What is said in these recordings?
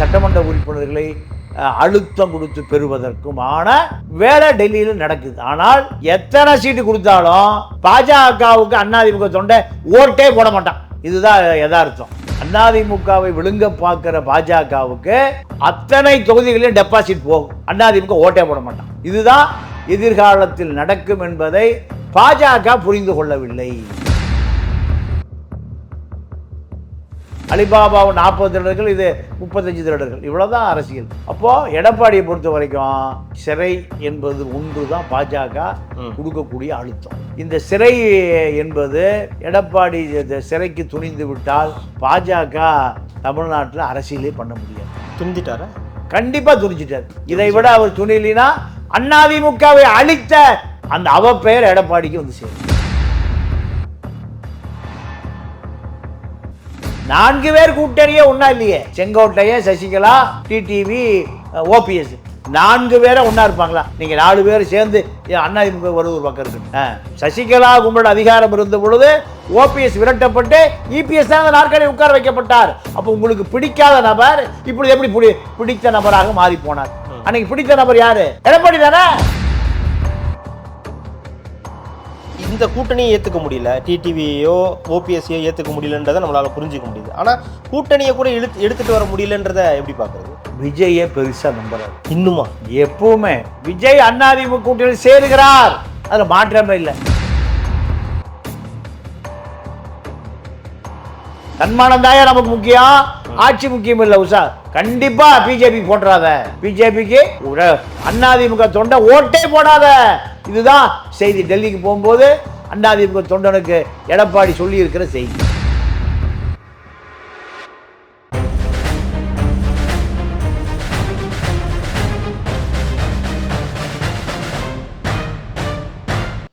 சட்டமன்ற உறுப்பினர்களை அழுத்தம் கொடுத்து பெறுவதற்குமான வேலை டெல்லியில் நடக்குது. ஆனால் எத்தனை சீட்டு கொடுத்தாலும் பாஜகவுக்கு அண்ணாதிமுக தொண்டை ஓட்டே போட மாட்டான். இதுதான் யதார்த்தம். அதிமுகவை விழுங்க பார்க்கிற பாஜகவுக்கு அத்தனை தொகுதிகளிலும் டெபாசிட் போகும். அதிமுக ஓட்டே போட மாட்டான். இதுதான் எதிர்காலத்தில் நடக்கும் என்பதை பாஜக புரிந்து கொள்ளவில்லை. அலிபாபா நாற்பது திருடர்கள் இது முப்பத்தஞ்சு திருடர்கள். இவ்வளவுதான் அரசியல். அப்போ எடப்பாடியை பொறுத்த வரைக்கும் சிறை என்பது ஒன்று தான் பாஜக கொடுக்கக்கூடிய அழுத்தம். இந்த சிறை என்பது எடப்பாடி இந்த சிறைக்கு துணிந்து விட்டால் பாஜக தமிழ்நாட்டில் அரசியலே பண்ண முடியாது. துணிஞ்சிட்டாரா? கண்டிப்பா துணிச்சிட்டார் இதை விட அவர் துணிலினா அதிமுகவை அழித்த அந்த அவ பெயர் எடப்பாடிக்கு வந்து சேரும். நான்கு பேர் கூட்டணியே ஒண்ணா இல்லையே. Sengottaiyan Sasikala TTV OPS. நான்கு பேரை ஒண்ணா இருப்பாங்களா? நீங்க நாலு பேர் சேர்ந்து அதிமுக வருவது ஒரு பக்கம் இருக்கு. சசிகலா கும்பல் அதிகாரம் இருந்த பொழுது ஓபிஎஸ் விரட்டப்பட்டு இபிஎஸ் தான் அந்த நாற்காலி உட்கார வைக்கப்பட்டார். அப்போ உங்களுக்கு பிடிக்காத நபர் இப்படி எப்படி பிடி பிடித்த நபராக மாறி போனார் அன்னைக்கு பிடித்த நபர் யாரு? எடப்பாடி தானே? இந்த கூட்டணியை ஏற்றுக்க முடியல. டிடிவியோ ஓபிஎஸ்சியோ ஏற்றுக்க முடியலன்றதை நம்மளால புரிஞ்சுக்க முடியுது. ஆனால் கூட்டணியை கூட இழுத்து எடுத்துட்டு வர முடியலன்றத எப்படி பார்க்குறது? விஜயை பெருசா நம்புறாரு. இன்னுமா? எப்பவுமே விஜய் அதிமுக கூட்டணியில் சேருகிறார். அதுல மாற்றமே இல்லை. தன்மானம் தாயா நமக்கு முக்கியம். ஆட்சி முக்கியம் இல்லை உஷா. கண்டிப்பா பிஜேபி போட்டுறாத. பிஜேபிக்கு அதிமுக தொண்டை ஓட்டே போடாத. இதுதான் செய்தி டெல்லிக்கு போகும்போது அதிமுக தொண்டனுக்கு எடப்பாடி சொல்லி இருக்கிற செய்தி.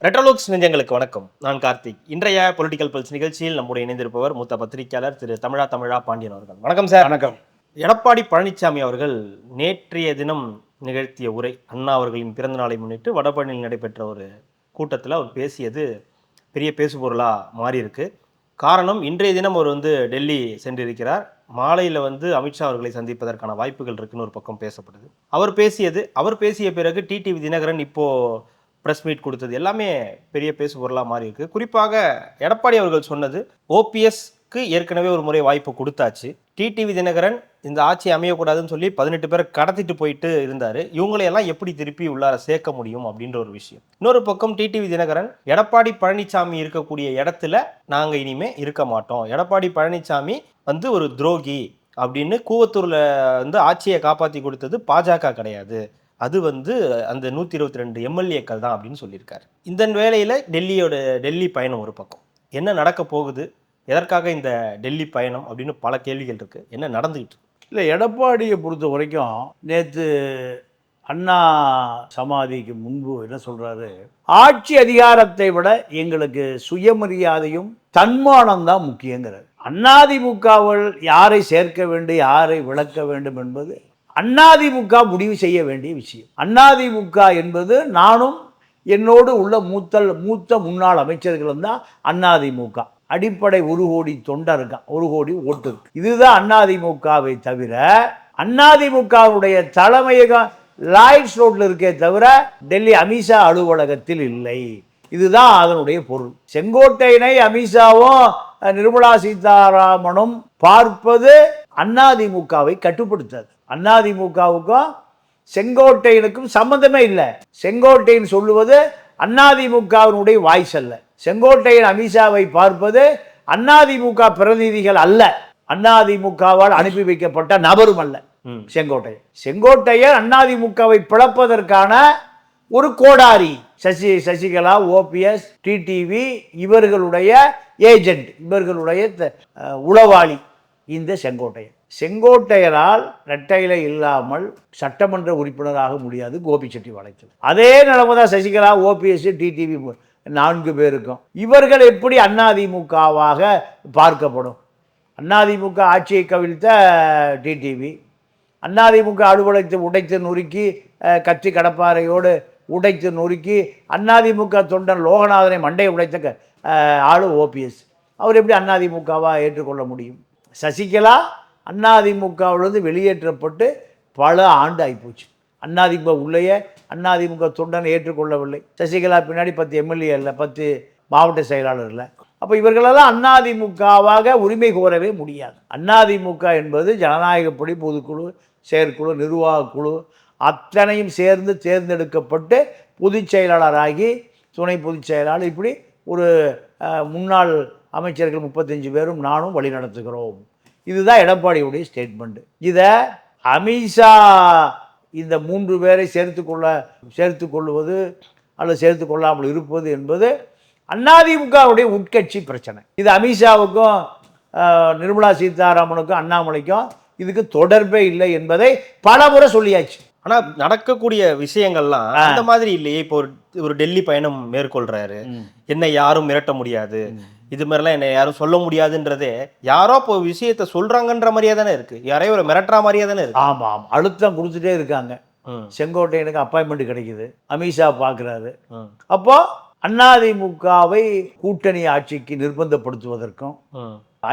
ரெட்ரோலோக்ஸ் நெஞ்சங்களுக்கு வணக்கம். நான் கார்த்திக். இன்றைய பொலிட்டிக்கல் பல்ஸ் நிகழ்ச்சியில் நம்முடைய இணைந்திருப்பவர் மூத்த பத்திரிகையாளர் திரு தமிழா தமிழா பாண்டியன் அவர்கள். வணக்கம் சார் வணக்கம். எடப்பாடி பழனிசாமி அவர்கள் நேற்றைய தினம் நிகழ்த்திய உரை அண்ணா அவர்களின் பிறந்த நாளை முன்னிட்டு வடபழனியில் நடைபெற்ற ஒரு கூட்டத்தில் அவர் பேசியது பெரிய பேசுபொருளாக மாறியிருக்கு. காரணம் இன்றைய தினம் அவர் வந்து டெல்லி சென்றிருக்கிறார். மாலையில் வந்து அமித்ஷா அவர்களை சந்திப்பதற்கான வாய்ப்புகள் இருக்குன்னு ஒரு பக்கம் பேசப்படுது. அவர் பேசியது அவர் பேசிய பிறகு டிடிவி தினகரன் இப்போது ப்ரெஸ் மீட் கொடுத்தது எல்லாமே பெரிய பேசு பொருளாக மாறி இருக்கு குறிப்பாக எடப்பாடி அவர்கள் சொன்னது ஓபிஎஸ் ஓபிஎஸ்க்கு ஏற்கனவே ஒரு முறை வாய்ப்பு கொடுத்தாச்சு. டிடிவி தினகரன் இந்த ஆட்சி அமையக்கூடாதுன்னு சொல்லி பதினெட்டு பேரை கடத்திட்டு போயிட்டு இருந்தார். இவங்களையெல்லாம் எப்படி திருப்பி உள்ளார சேர்க்க முடியும் அப்படின்ற ஒரு விஷயம். இன்னொரு பக்கம் டிடிவி தினகரன் எடப்பாடி பழனிசாமி இருக்கக்கூடிய இடத்துல நாங்கள் இனிமே இருக்க மாட்டோம். எடப்பாடி பழனிசாமி வந்து ஒரு துரோகி அப்படின்னு கூவத்தூரில் வந்து ஆட்சியை காப்பாற்றி கொடுத்தது பாஜக கிடையாது. அது வந்து அந்த நூற்றி இருபத்தி ரெண்டு எம்எல்ஏக்கள் தான் அப்படின்னு சொல்லியிருக்காரு. இந்த வேளையில் டெல்லியோட டெல்லி பயணம் ஒரு பக்கம். என்ன நடக்க போகுது? எதற்காக இந்த டெல்லி பயணம் அப்படின்னு பல கேள்விகள் இருக்குது என்ன நடந்துக்கிட்டு இருக்கு? இல்லை எடப்பாடியை பொறுத்த வரைக்கும் நேற்று அண்ணா சமாதிக்கு முன்பு என்ன சொல்கிறாரு ஆட்சி அதிகாரத்தை விட எங்களுக்கு சுயமரியாதையும் தன்மானம் தான் முக்கியங்கிறார். அதிமுகவில் யாரை சேர்க்க வேண்டும் யாரை விளக்க வேண்டும் என்பது அதிமுக முடிவு செய்ய வேண்டிய விஷயம். அதிமுக என்பது நானும் என்னோடு உள்ள மூத்தல் மூத்த முன்னாள் அமைச்சர்களும் தான் அதிமுக அடிப்படை ஒரு கோடி தொண்டை இருக்கான் ஒரு கோடி ஓட்டு இருக்கு. இதுதான் அதிமுகவை தவிர அதிமுகவுடைய தலைமையகம் லாய்ட்ஸ் ரோட்ல இருக்கே தவிர டெல்லி அமித்ஷா அலுவலகத்தில் இல்லை. இதுதான் அதனுடைய பொருள். செங்கோட்டையனை அமித்ஷாவும் நிர்மலா சீதாராமனும் பார்ப்பது அதிமுகவை கட்டுப்படுத்தாது. அதிமுகவுக்கும் செங்கோட்டையனுக்கும் சம்பந்தமே இல்லை. செங்கோட்டையன் சொல்லுவது அதிமுகவினுடைய வாய்ஸ் அல்ல. செங்கோட்டையன் அமித்ஷாவை பார்ப்பது அதிமுக பிரதிநிதிகள் அல்ல. அதிமுகவால் அனுப்பி வைக்கப்பட்ட நபரும் அல்ல. செங்கோட்டையன். செங்கோட்டையன் அதிமுகவை பிளப்பதற்கான ஒரு கோடாரி. சசி சசிகலா ஓபிஎஸ் டிடிவி இவர்களுடைய ஏஜென்ட் இவர்களுடைய உளவாளி இந்த செங்கோட்டையன். செங்கோட்டையரால் ரெட்டையில இல்லாமல் சட்டமன்ற உறுப்பினராக முடியாது கோபிச்செட்டிப்பாளையத்தில் அதே நிலைமை தான் சசிகலா ஓபிஎஸ் டிடிவி நான்கு பேருக்கும். இவர்கள் எப்படி அதிமுகவாக பார்க்கப்படும்? அதிமுக ஆட்சியை கவிழ்த்த டிடிவி. அதிமுக அலுவலகத்தை உடைத்து நொறுக்கி அஹ், கட்சி கடப்பாறையோடு உடைத்து நொறுக்கி அதிமுக தொண்டன் லோகநாதனை மண்டை உடைத்த ஆளு ஓபிஎஸ் அவர் எப்படி அதிமுகவாக ஏற்றுக்கொள்ள முடியும்? சசிகலா அதிமுகவிலிருந்து வெளியேற்றப்பட்டு பல ஆண்டு ஆகிப்போச்சு அண்ணாதிமுக உள்ளேயே அண்ணாதிமுக தொண்டனை ஏற்றுக்கொள்ளவில்லை. சசிகலா பின்னாடி பத்து எம்எல்ஏ இல்லை பத்து மாவட்ட செயலாளர் இல்லை. அப்போ இவர்களெல்லாம் அதிமுகவாக உரிமை கோரவே முடியாது. அதிமுக என்பது ஜனநாயகப்படி பொதுக்குழு செயற்குழு நிர்வாகக்குழு அத்தனையும் சேர்ந்து தேர்ந்தெடுக்கப்பட்டு பொதுச் செயலாளராகி துணை பொதுச் செயலாளர் இப்படி ஒரு முன்னாள் அமைச்சர்கள் முப்பத்தஞ்சு பேரும் நானும் வழி நடத்துகிறோம். இதுதான் எடப்பாடியுடைய ஸ்டேட்மெண்ட்டு இதை அமித்ஷா இந்த மூன்று பேரை சேர்த்து கொள்ள சேர்த்து கொள்வது அல்லது சேர்த்து கொள்ளாமல் இருப்பது என்பது அதிமுகவுடைய உட்கட்சி பிரச்சனை. இது அமித்ஷாவுக்கும் நிர்மலா சீதாராமனுக்கும் அண்ணாமலைக்கும் இதுக்கு தொடர்பே இல்லை என்பதை பலமுறை சொல்லியாச்சு. ஆனா நடக்கக்கூடிய விஷயங்கள்லாம் அந்த மாதிரி இல்லையே. இப்போ ஒரு ஒரு டெல்லி பயணம் மேற்கொள்றாரு. என்னை யாரும் மிரட்ட முடியாது. இது மாதிரிலாம் என்னை யாரும் சொல்ல முடியாதுன்றதே யாரோ இப்போ விஷயத்த சொல்றாங்கன்ற மாதிரியே தானே இருக்கு. யாரையோ ஒரு மிரட்டுற மாதிரியே தானே இருக்கு. ஆமாம் ஆமாம் அழுத்தம் கொடுத்துட்டே இருக்காங்க. செங்கோட்டையனுக்கு அப்பாயின்மெண்ட் கிடைக்குது. அமித்ஷா பார்க்குறாரு அப்போ அதிமுகவை கூட்டணி ஆட்சிக்கு நிர்பந்தப்படுத்துவதற்கும்.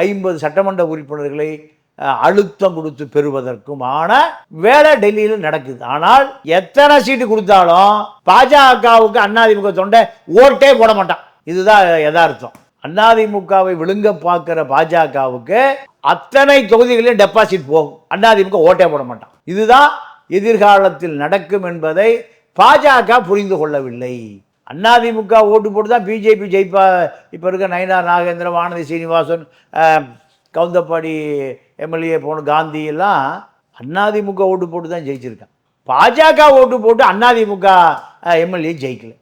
ஐம்பது சட்டமன்ற உறுப்பினர்களை அழுத்தம் கொடுத்து பெறுவதற்குமான வேலை டெல்லியில் நடக்குது. ஆனால் எத்தனை சீட்டு கொடுத்தாலும் பாஜகவுக்கு அதிமுக தொண்டை ஓட்டே போட மாட்டான். இதுதான் யதார்த்தம். அதிமுகவை விழுங்க பார்க்கிற பாஜகவுக்கு அத்தனை தொகுதிகளிலும் டெபாசிட் போகும். அதிமுக ஓட்டே போட மாட்டான். இதுதான் எதிர்காலத்தில் நடக்கும் என்பதை பாஜக புரிந்து கொள்ளவில்லை. அதிமுக ஓட்டு போட்டு தான் பிஜேபி ஜெயிப்பா இப்போ இருக்க நயனார் நாகேந்திர வானதி சீனிவாசன் கவுந்தப்பாடி எம்எல்ஏ போன காந்தி எல்லாம் அதிமுக ஓட்டு போட்டு தான் ஜெயிச்சிருக்கான் பாஜக ஓட்டு போட்டு அதிமுக எம்எல்ஏ ஜெயிக்கலை.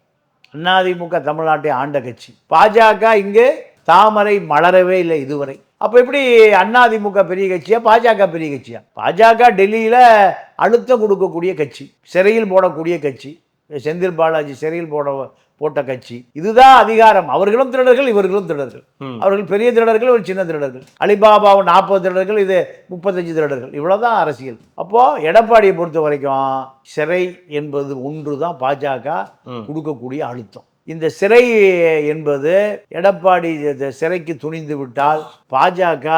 அதிமுக தமிழ்நாட்டை ஆண்ட கட்சி. பாஜக இங்கே தாமரை மலரவே இல்லை இதுவரை. அப்போ எப்படி அதிமுக பெரிய கட்சியா பாஜக பெரிய கட்சியா? பாஜக டெல்லியில் அழுத்தம் கொடுக்கக்கூடிய கட்சி சிறையில் போடக்கூடிய கட்சி. செந்தில் பாலாஜி சிறையில் போட போட்ட கட்சி. இதுதான் அதிகாரம். அவர்களும் திருடர்கள் இவர்களும் திருடர்கள். அவர்கள் பெரிய திருடர்கள் ஒரு சின்ன திருடர்கள். அலிபாபாவு நாற்பது திருடர்கள் இது முப்பத்தஞ்சு திருடர்கள். இவ்வளவுதான் அரசியல். அப்போ எடப்பாடியை பொறுத்த வரைக்கும் சிறை என்பது ஒன்று தான் பாஜக. கொடுக்கக்கூடிய அழுத்தம். இந்த சிறை என்பது எடப்பாடி சிறைக்கு துணிந்து விட்டால் பாஜக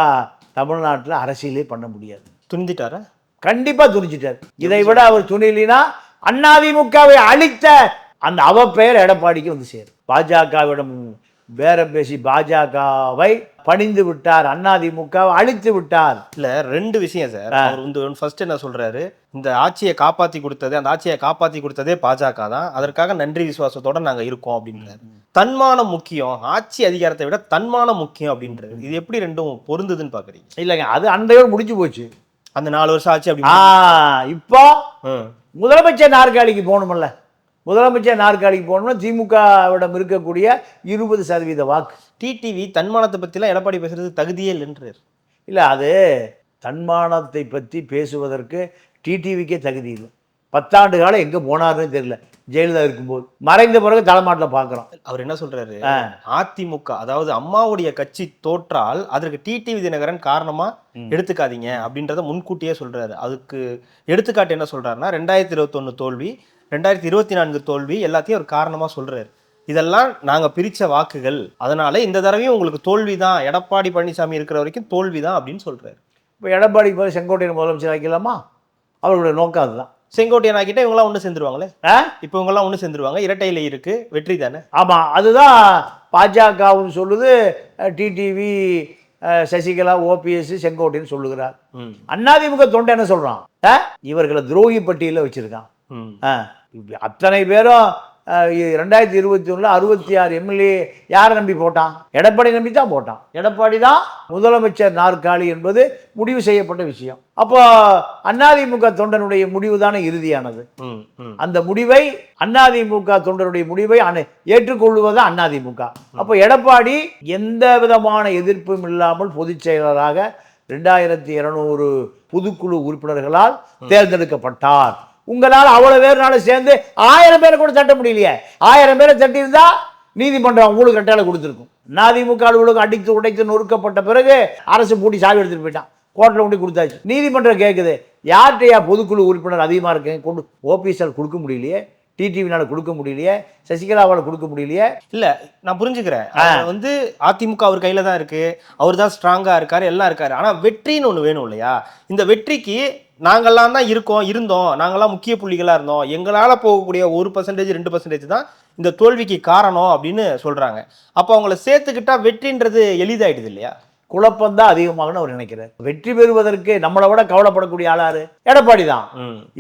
தமிழ்நாட்டில் அரசியலே பண்ண முடியாது. துணிந்துட்டாரா? கண்டிப்பா துணிச்சிட்டார் இதை விட அவர் துணிலினா அதிமுகவை அழித்த அந்த அவப்பெயர் எடப்பாடிக்கு வந்து சேரும். பாஜகவிடம் பேரம் பேசி பாஜகவை பணிந்து விட்டார் அதிமுகவை அழித்து விட்டார். இல்ல ரெண்டு விஷயம் சார். அவர் வந்து ஃபர்ஸ்ட் என்ன சொல்றாரு? இந்த ஆட்சியை காப்பாத்தி கொடுத்தது அந்த ஆட்சியை காப்பாத்தி கொடுத்ததே பாஜக தான். அதற்காக நன்றி விசுவாசத்தோட நாங்க இருக்கோம் அப்படின்றாரு. தன்மானம் முக்கியம் ஆட்சி அதிகாரத்தை விட தன்மானம் முக்கியம் அப்படின்றது இது எப்படி ரெண்டும் பொருந்துதுன்னு பாக்குறீங்க? இல்லைங்க அது அன்றையோடு முடிஞ்சு போச்சு. அந்த நாலு வருஷம் ஆச்சு அப்படி இப்போ முதலமைச்சர் நாற்காலிக்கு போகணுமல்ல. முதலமைச்சர் நாற்காலிக்கு போகணும்னா திமுகவிடம் இருக்கக்கூடிய இருபது சதவீத வாக்கு. டிடிவி தன்மானத்தை பத்திலாம் எடப்பாடி பேசுறது தகுதியே இல்லைன்றாரு. இல்லை அது தன்மானத்தை பற்றி பேசுவதற்கு டிடிவிக்கே தகுதி இல்லை. பத்தாண்டு காலம் எங்கே போனாருன்னு தெரியல. ஜெயலலிதா இருக்கும்போது. மறைந்த பிறகு தலைமாட்டில் பார்க்குறோம். அவர் என்ன சொல்றாரு? அதிமுக அதாவது அம்மாவுடைய கட்சி தோற்றால் அதற்கு டிடிவி தினகரன் காரணமா எடுத்துக்காதீங்க அப்படின்றத முன்கூட்டியே சொல்றாரு. அதுக்கு எடுத்துக்காட்டு என்ன சொல்றாருன்னா ரெண்டாயிரத்தி இருபத்தொன்னு தோல்வி ரெண்டாயிரத்தி இருபத்தி நான்கு தோல்வி எல்லாத்தையும் ஒரு காரணமா சொல்றாரு. இதெல்லாம் நாங்க பிரிச்ச வாக்குகள். அதனால இந்த தடவையும் உங்களுக்கு தோல்வி தான் எடப்பாடி பழனிசாமி இருக்கிற வரைக்கும் தோல்வி தான் அப்படின்னு சொல்றாரு. இப்போ எடப்பாடி போய் செங்கோட்டையன் முதலமைச்சர் வைக்கலாமா அவர்களுடைய நோக்கம் அதுதான். செங்கோட்டையன் ஆகிட்ட இவங்களாம் ஒன்று சேர்ந்துருவாங்களே? இப்போ இவங்கெல்லாம் ஒன்று சேர்ந்துருவாங்க. இரட்டையில இருக்கு. வெற்றி தானே? ஆமாம் அதுதான் பாஜகவும் சொல்லுது. டிடிவி சசிகலா ஓபிஎஸ் செங்கோட்டையன் சொல்லுகிறார். ம். அதிமுக தொண்டை என்ன சொல்கிறான் இவர்களை துரோகி பட்டியலில் வச்சுருக்கான். ஆ, அத்தனை பேரும் ரெண்டாயிரத்தி இருபத்தி ஒன்றில் அறுபத்தி ஆறு எம்எல்ஏ யாரை நம்பி போட்டான்? எடப்பாடி நம்பி தான் போட்டான். எடப்பாடி தான் முதலமைச்சர் நாற்காலி என்பது முடிவு செய்யப்பட்ட விஷயம். அப்போ அதிமுக தொண்டனுடைய முடிவு தானே இறுதியானது. அந்த முடிவை அதிமுக தொண்டருடைய முடிவை ஏற்றுக்கொள்வது அதிமுக அப்போ எடப்பாடி எந்த விதமான எதிர்ப்பும் இல்லாமல் பொதுச் செயலராக ரெண்டாயிரத்தி இருநூறு பொதுக்குழு உறுப்பினர்களால் தேர்ந்தெடுக்கப்பட்டார். உங்களால் அவ்வளவு பேர்னால சேர்ந்து ஆயிரம் பேரை கூட தட்ட முடியலையே. ஆயிரம் பேரை தட்டியிருந்தா நீதிமன்றம் உங்களுக்கு கட்டாளை கொடுத்துருக்கும். அதிமுக அலுவலகம் அடித்து உடைத்து நொறுக்கப்பட்ட பிறகு அரசு பூட்டி சாவி எடுத்துட்டு போயிட்டான். கோர்ட்டில் கொண்டு கொடுத்தாச்சு. நீதிமன்றம் கேட்குது யார்கிட்டயா பொதுக்குழு உறுப்பினர் அதிகமாக இருக்கு? கொண்டு ஓபிஎஸ்ஆர் கொடுக்க முடியலையே. டிடிவினால கொடுக்க முடியலையே. சசிகலாவால் கொடுக்க முடியலையே. இல்ல நான் புரிஞ்சுக்கிறேன். வந்து அதிமுக அவர் கையில தான் இருக்கு. அவர் தான் ஸ்ட்ராங்கா இருக்காரு எல்லாம் இருக்காரு. ஆனா வெற்றின்னு ஒண்ணு வேணும் இல்லையா? இந்த வெற்றிக்கு நாங்கெல்லாம் தான் இருக்கோம் இருந்தோம். நாங்கெல்லாம் முக்கிய புள்ளிகளா இருந்தோம். எங்களால போகக்கூடிய ஒரு பர்சன்டேஜ் ரெண்டு பர்சன்டேஜ் தான் இந்த தோல்விக்கு காரணம் அப்படின்னு சொல்றாங்க. அப்போ அவங்கள சேர்த்துக்கிட்டா வெற்றின்றது எளிதாயிடுது இல்லையா? குழப்பம்தான் அதிகமாகனு அவர் நினைக்கிறார். வெற்றி பெறுவதற்கு நம்மளை விட கவலைப்படக்கூடிய ஆளாரு எடப்பாடி தான்.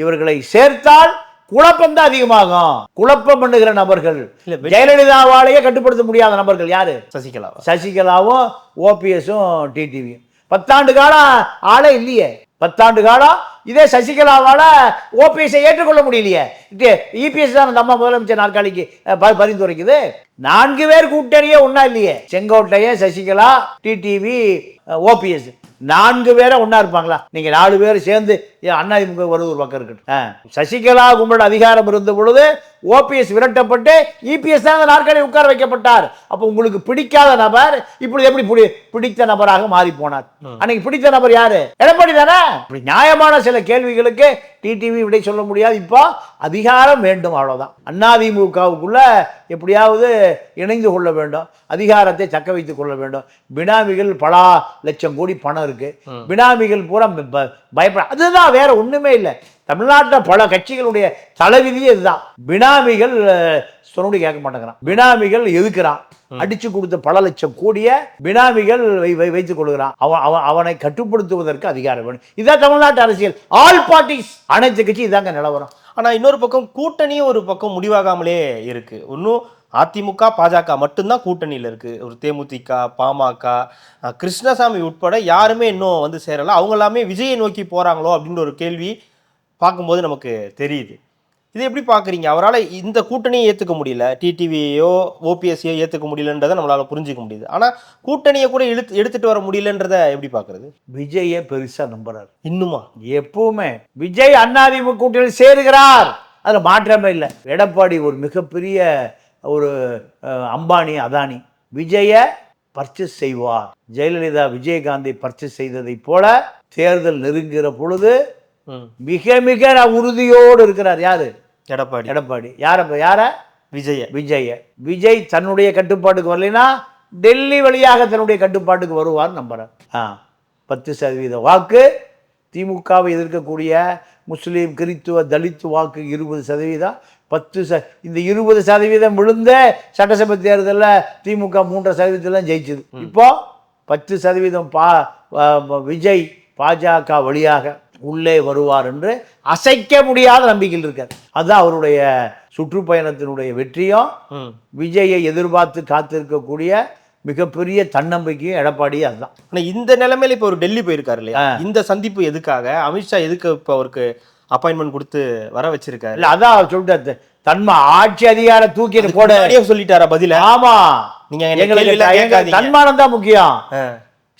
இவர்களை சேர்த்தால் குழப்பம்தான் அதிகமாகும். குழப்பம் பண்ணுகிற நபர்கள் ஜெயலலிதாவாலேயே கட்டுப்படுத்த முடியாத நபர்கள் யாரு? சசிகலாவா? சசிகலாவும் ஓபிஎஸும் டிடிவியும் பத்தாண்டு காலம் ஆளே இல்லையே. பத்தாண்டு காலம் இதே சசிகலாவால ஓபிஎஸ்ஸை ஏற்றுக்கொள்ள முடியலையே. இபிஎஸ் தான் நம்ம முதலமைச்சர் நாற்காலிக்கு பரிந்துரைக்குது. நான்கு பேர் கூட்டணியே ஒன்றா இல்லையே. செங்கோட்டையன் சசிகலா டிடிவி ஓபிஎஸ் நான்கு பேரை ஒன்றா இருப்பாங்களா? நீங்கள் நாலு பேர் சேர்ந்து அதிமுக ஒரு பக்கம் இருக்கட்டும். சசிகலா கும்பல் அதிகாரம் இருந்த பொழுது ஓபிஎஸ் விரட்டப்பட்டு இபிஎஸ் தான் அந்த நாற்காலி உட்கார வைக்கப்பட்டார். அப்போ உங்களுக்கு பிடிக்காத நபர் இப்பொழுது எப்படி பிடி பிடித்த நபராக மாறி போனார்? அன்னைக்கு பிடித்த நபர் யாரு? எடப்பாடி தானே? இப்படி நியாயமான சில கேள்விகளுக்கு டிடிவி விடை சொல்ல முடியாது. இப்போ அதிகாரம் வேண்டும் அவ்வளவுதான். அதிமுகவுக்குள்ள எப்படியாவது இணைந்து கொள்ள வேண்டும். அதிகாரத்தை தக்க வைத்துக் கொள்ள வேண்டும். பினாமிகள் பல லட்சம் கோடி பணம் இருக்கு. பினாமிகள் பூரா பயப்பட அதுதான் வேற ஒண்ணுமே இல்லை. தமிழ்நாட்டில் பல கட்சிகளுடைய தலைவிதியே இதுதான். பினாமிகள் சொன்னபடி கேட்க மாட்டேங்கிறான். பினாமிகள் எதுக்குறான்? அடிச்சு கொடுத்த பல லட்சம் கோடிய பினாமிகள் வைத்துக் கொள்கிறான். அவன் அவன் அவனை கட்டுப்படுத்துவதற்கு அதிகாரம் வேணும். இதான் தமிழ்நாட்டு அரசியல். ஆல் பார்ட்டிஸ் அனைத்து கட்சி இதாங்க நிலவரம். ஆனா இன்னொரு பக்கம் கூட்டணியும் ஒரு பக்கம் முடிவாகாமலே இருக்கு. இன்னும் அதிமுக பாஜக மட்டும்தான் கூட்டணியில இருக்கு. ஒரு தேமுதிக பாமக கிருஷ்ணசாமி உட்பட யாருமே இன்னும் வந்து சேரல. அவங்க எல்லாமே விஜயை நோக்கி போறாங்களோ அப்படின்ற ஒரு கேள்வி பார்க்கும்போது நமக்கு தெரியுது. இது எப்படி பார்க்குறீங்க? அவரால் இந்த கூட்டணியை ஏற்றுக்க முடியல. டிடிவியோ ஓபிஎஸ்சியோ ஏற்றுக்க முடியலன்றதை நம்மளால புரிஞ்சுக்க முடியுது. ஆனால் கூட்டணியை கூட இழுத்து எடுத்துட்டு வர முடியலன்றதை எப்படி பார்க்கறது? விஜயை பெருசா நம்புறாரு. இன்னுமா? எப்பவுமே விஜய் அதிமுக கூட்டணியில் சேருகிறார். அதுல மாற்றமே இல்லை. எடப்பாடி ஒரு மிகப்பெரிய ஒரு அம்பானி அதானி. விஜய பர்ச்சேஸ் செய்வார். ஜெயலலிதா விஜயகாந்தை பர்ச்சேஸ் செய்ததைப் போல தேர்தல் நெருங்குகிற பொழுது மிக மிக உறுதியோடு இருக்கிறார் யாரு? எடப்பாடி. எடப்பாடி. யார யார? விஜய. விஜய. விஜய் தன்னுடைய கட்டுப்பாட்டுக்கு வரலைன்னா டெல்லி வழியாக தன்னுடைய கட்டுப்பாட்டுக்கு வருவார் நம்புறார் ஆ பத்து சதவீத வாக்கு. திமுகவை எதிர்க்கக்கூடிய முஸ்லீம் கிறித்துவ தலித் வாக்கு இருபது சதவீதம். பத்து ச இந்த இருபது சதவீதம் விழுந்த சட்டசபை தேர்தலில் திமுக மூன்றரை சதவீதத்தில் ஜெயிச்சது. இப்போ பத்து சதவீதம் பா விஜய் பாஜக வழியாக உள்ளே வருவார் என்று அசைக்க முடியாத நம்பிக்கையில் இருக்கார். அதுதான் அவருடைய சுற்றுப்பயணத்தினுடைய வெற்றியும் விஜயை எதிர்பார்த்து காத்திருக்கக்கூடிய மிகப்பெரிய தன்னம்பிக்கையும் எடப்பாடி அதுதான். ஆனா இந்த நிலைமையில இப்ப ஒரு டெல்லி போயிருக்காரு இல்லையா? இந்த சந்திப்பு எதுக்காக? அமித்ஷா எதுக்கு இப்ப அவருக்கு அப்பாயின்மெண்ட் கொடுத்து வர வச்சிருக்காரு? இல்ல அதான் அவர் சொல்லிட்டாரு. தன்மை ஆட்சி அதிகாரம் தூக்கிட்டு போட. சொல்லிட்டாரா பதில? ஆமா. நீங்க எங்களுக்கு. தன்மானம் தான் முக்கியம்.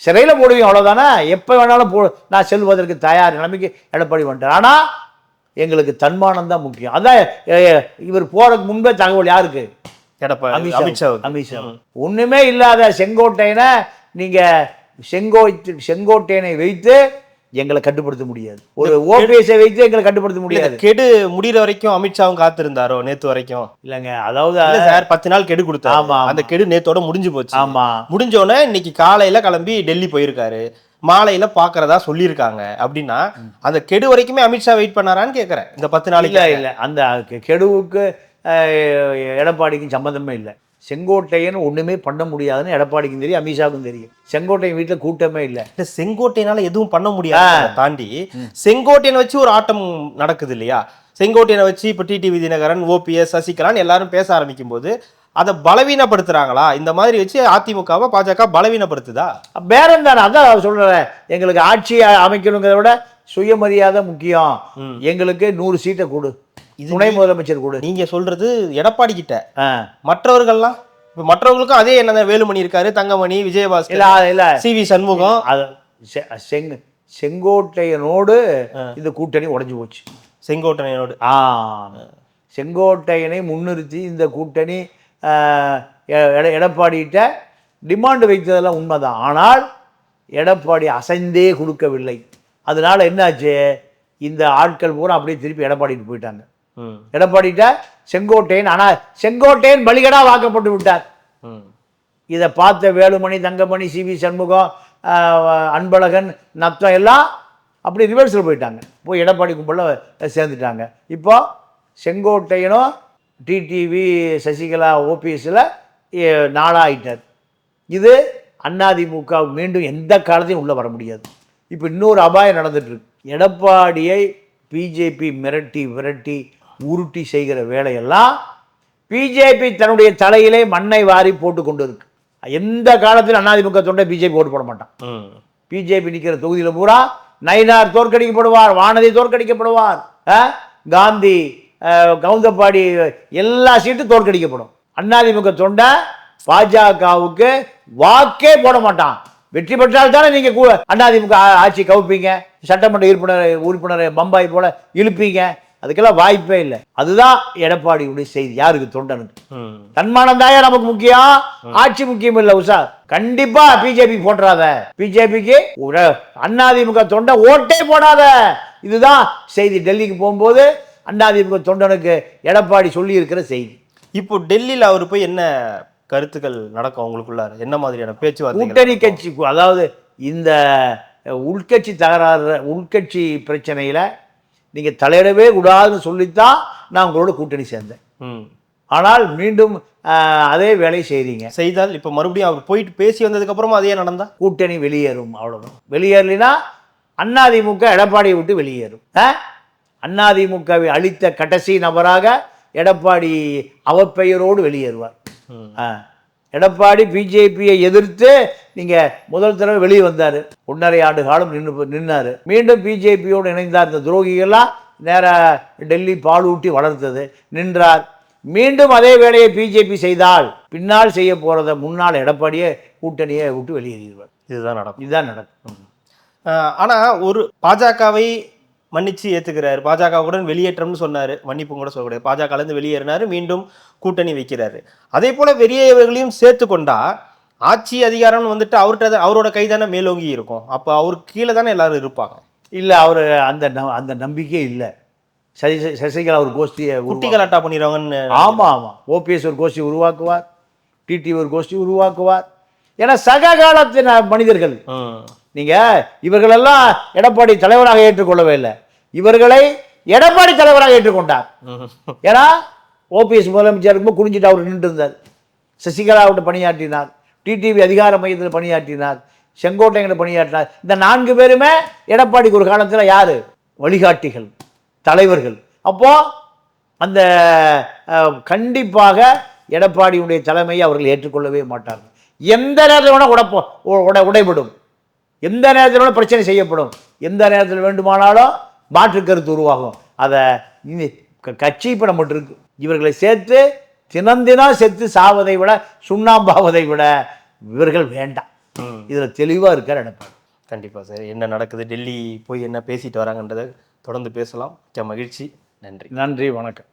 சிறையில போடுவீங்க அவ்வளவுதானே? எப்ப வேணாலும் போ நான் செல்வதற்கு தயார் நிலைமைக்கு எடப்பாடி வந்துட்டார். ஆனா எங்களுக்கு தன்மானம் தான் முக்கியம். அதான் இவர் போறதுக்கு முன்பே தகவல் யாருக்கு? எடப்பாடி அமித்ஷா அமித்ஷா ஒண்ணுமே இல்லாத செங்கோட்டையனை நீங்க செங்கோ செங்கோட்டையனை வைத்து எங்களை கட்டுப்படுத்த முடியாது. ஒரு ஓபிஎஸ்ஐ வைத்து எங்களை கட்டுப்படுத்த முடியாது. கெடு முடிகிற வரைக்கும் அமித்ஷாவும் காத்திருந்தாரோ நேத்து வரைக்கும்? இல்லைங்க அதாவது சார் பத்து நாள் கெடு கொடுத்தாரு. ஆமா, அந்த கெடு நேத்தோட முடிஞ்சு போச்சு. ஆமா. முடிஞ்ச உடனே இன்னைக்கு காலையில கிளம்பி டெல்லி போயிருக்காரு. மாலையில பாக்குறதா சொல்லியிருக்காங்க. அப்படின்னா அந்த கெடு வரைக்குமே அமித்ஷா வெயிட் பண்ணாரான்னு கேக்குறேன். இந்த பத்து நாளைக்கு இல்ல அந்த கெடுவுக்கு எடப்பாடிக்கும் சம்பந்தமே இல்லை. செங்கோட்டையன் ஒண்ணுமே பண்ண முடியாதுன்னு எடப்பாடிக்கும் தெரியும் அமித்ஷாவுக்கும் தெரியும். செங்கோட்டையன் வீட்டுல கூட்டமே இல்லை. இல்ல செங்கோட்டையனால எதுவும் பண்ண முடியாது தாண்டி செங்கோட்டையனை வச்சு ஒரு ஆட்டம் நடக்குது இல்லையா? செங்கோட்டையனை வச்சு இப்ப டிடி தினகரன் ஓபிஎஸ் சசிகலான்னு எல்லாரும் பேச ஆரம்பிக்கும் போது அதை பலவீனப்படுத்துறாங்களா? இந்த மாதிரி வச்சு அதிமுகவை பாஜக பலவீனப்படுத்துதா? பேரம் தானே அதான் சொல்றேன். எங்களுக்கு ஆட்சி அமைக்கணுங்கிறத விட சுயமரியாதை முக்கியம். எங்களுக்கு நூறு சீட்டை கொடு. துணை முதலமைச்சர் கொடு. நீங்க சொல்றது எடப்பாடி கிட்ட. மற்றவர்கள்லாம் இப்ப மற்றவர்களுக்கும் அதே என்ன வேலுமணி இருக்காரு தங்கமணி விஜயபாஸ்கர் இல்ல இல்ல. C V Shanmugam. அது செங் செங்கோட்டையனோடு இந்த கூட்டணி உடைஞ்சு போச்சு. செங்கோட்டையனோடு. ஆ. செங்கோட்டையனை முன்னிறுத்தி இந்த கூட்டணி எடப்பாடிகிட்ட டிமாண்ட் வைத்ததெல்லாம் உண்மைதான். ஆனால் எடப்பாடி அசைந்தே கொடுக்கவில்லை. அதனால என்னாச்சு? இந்த ஆட்கள் பூரா அப்படியே திருப்பி எடப்பாடிட்டு போயிட்டாங்க. ம். எடப்பாடிட்ட செங்கோட்டையன் ஆனால் செங்கோட்டையன் பலிகடா வாக்கப்பட்டு விட்டார். இதை பார்த்த வேலுமணி தங்கமணி சி வி சண்முகம் அன்பழகன் நத்தம் எல்லாம் அப்படி ரிவர்ஸில் போயிட்டாங்க. போய் எடப்பாடி கும்பலில் சேர்ந்துட்டாங்க. இப்போ செங்கோட்டையனும் டிடிவி சசிகலா ஓபிஎஸ்ஸில் நாளாயிட்டார் இது அதிமுக மீண்டும் எந்த காலத்தையும் உள்ளே வர முடியாது. இப்போ இன்னொரு அபாயம் நடந்துட்டு இருக்கு. எடப்பாடியை பிஜேபி மிரட்டி விரட்டி உருட்டி செய்கிற வேலையெல்லாம் பிஜேபி தன்னுடைய தலையிலே மண்ணை வாரி போட்டு கொண்டு இருக்கு எந்த காலத்தில் அதிமுக தொண்டை பிஜேபி ஓட்டு போட மாட்டான். பிஜேபி நிற்கிற தொகுதியில் பூரா நயினார் தோற்கடிக்கப்படுவார் வானதி தோற்கடிக்கப்படுவார்? காந்தி கவுந்தப்பாடி எல்லா சீட்டும் தோற்கடிக்கப்படும். அதிமுக தொண்டை பாஜகவுக்கு வாக்கே போட மாட்டான். வெற்றி பெற்றால் தானே நீங்க கூ அதிமுக ஆட்சி கவுப்பீங்க சட்டமன்ற உறுப்பினர் உறுப்பினரை பம்பாய் போல இழுப்பீங்க. அதுக்கெல்லாம் வாய்ப்பே இல்லை. அதுதான் எடப்பாடியுடைய செய்தி. யாருக்கு தொண்டனுக்கு? தன்மானம் தாயா நமக்கு முக்கியம். ஆட்சி முக்கியம் இல்ல உஷா. கண்டிப்பா பிஜேபி போட்டுறாத பிஜேபிக்கு அதிமுக தொண்டை ஓட்டே போடாத. இதுதான் செய்தி. டெல்லிக்கு போகும்போது அதிமுக தொண்டனுக்கு எடப்பாடி சொல்லி இருக்கிற செய்தி. இப்போ டெல்லியில் அவர் போய் என்ன கருத்துக்கள் நடக்கும் உங்களுக்குள்ளார என்ன மாதிரியான பேச்சுவார்த்தை கூட்டணி கட்சி அதாவது இந்த உள்கட்சி தகராறு உள்கட்சி பிரச்சனையில நீங்க தலையிடவே கூடாதுன்னு சொல்லித்தான் நான் உங்களோட கூட்டணி சேர்ந்தேன். ம். ஆனால் மீண்டும் அதே வேலையை செய்றீங்க செய்தால் இப்போ மறுபடியும் அவர் போயிட்டு பேசி வந்ததுக்கு அப்புறமா அதே நடந்தா? கூட்டணி வெளியேறும் அவ்வளவுதான். வெளியேறலினா அதிமுக எடப்பாடியை விட்டு வெளியேறும். அதிமுகவை அழித்த கடைசி நபராக எடப்பாடி அவப்பெயரோடு வெளியேறுவார். ஆ. எடப்பாடி பிஜேபியை எதிர்த்து நீங்க முதல் தடவை வெளியே வந்தார். ஒன்றரை ஆண்டு காலம் நின்று நின்னாரு. மீண்டும் பிஜேபியோடு இணைந்தார் இந்த துரோகிகள்லாம் நேரா டெல்லி பாலூட்டி வளர்த்தது. நின்றார். மீண்டும் அதே வேலையை பிஜேபி செய்தால் பின்னால் செய்ய போறத முன்னாள் எடப்பாடியே கூட்டணியை விட்டு வெளியேறிடுவார். இதுதான் நடக்கும். இதுதான் நடக்கும். ஆஹ் ஆனா ஒரு பாஜகவை மன்னிச்சு ஏத்துக்கிறாரு. பாஜகவுடன் வெளியேற்றம்னு சொன்னாரு. மன்னிப்பும் கூட சொல்லக்கூடாது. பாஜக இருந்து வெளியேறினாரு. மீண்டும் கூட்டணி வைக்கிறாரு. அதே போல வெளியேறவர்களையும் சேர்த்து கொண்டா ஆட்சி அதிகாரம்னு வந்துட்டு அவர்கிட்ட அவரோட கை தானே மேலோங்கி இருக்கும். அப்போ அவருக்கு கீழே தானே எல்லாரும் இருப்பாங்க. இல்லை அவர் அந்த அந்த நம்பிக்கையே இல்லை. சசி சசிகலா ஒரு கோஷ்டியை குட்டி கலாட்டா பண்ணிடுவாங்கன்னு ஆமா ஆமா. ஓபிஎஸ் ஒரு கோஷ்டி உருவாக்குவார். டிடி ஒரு கோஷ்டி உருவாக்குவார். ஏன்னா சக காலத்தின் மனிதர்கள் நீங்கள் இவர்களெல்லாம் எடப்பாடி தலைவராக ஏற்றுக்கொள்ளவே இல்லை இவர்களை எடப்பாடி தலைவராக ஏற்றுக்கொண்டார். ஏன்னா ஓபிஎஸ் முதலமைச்சர் இருக்கும்போது குறிஞ்சிட்டு அவர் நின்று இருந்தார் சசிகலாவிட்ட பணியாற்றினார். டிடிவி அதிகார மையத்தில் பணியாற்றினார். செங்கோட்டைங்கிட்ட பணியாற்றினார். இந்த நான்கு பேருமே எடப்பாடிக்கு ஒரு காலத்தில் யார்? வழிகாட்டிகள் தலைவர்கள். அப்போது அந்த கண்டிப்பாக எடப்பாடியுடைய தலைமையை அவர்கள் ஏற்றுக்கொள்ளவே மாட்டார்கள். எந்த நேரத்தில் வேணால் உடப்போ உடை உடைபடும். எந்த நேரத்தில் வேணால் பிரச்சனை செய்யப்படும். எந்த நேரத்தில் வேண்டுமானாலும் மாற்று கருத்து உருவாகும். அதை கட்சி இப்போ நம்மகிட்ட இருக்கு. இவர்களை சேர்த்து தினந்தினம் செத்து சாவதை விட சுண்ணாம்பாவதை விட இவர்கள் வேண்டாம். இதில் தெளிவாக இருக்கார் எடப்பாடி. கண்டிப்பா சார். என்ன நடக்குது? டெல்லி போய் என்ன பேசிட்டு வராங்கன்றதை தொடர்ந்து பேசலாம். மிக்க மகிழ்ச்சி. நன்றி. நன்றி. வணக்கம்.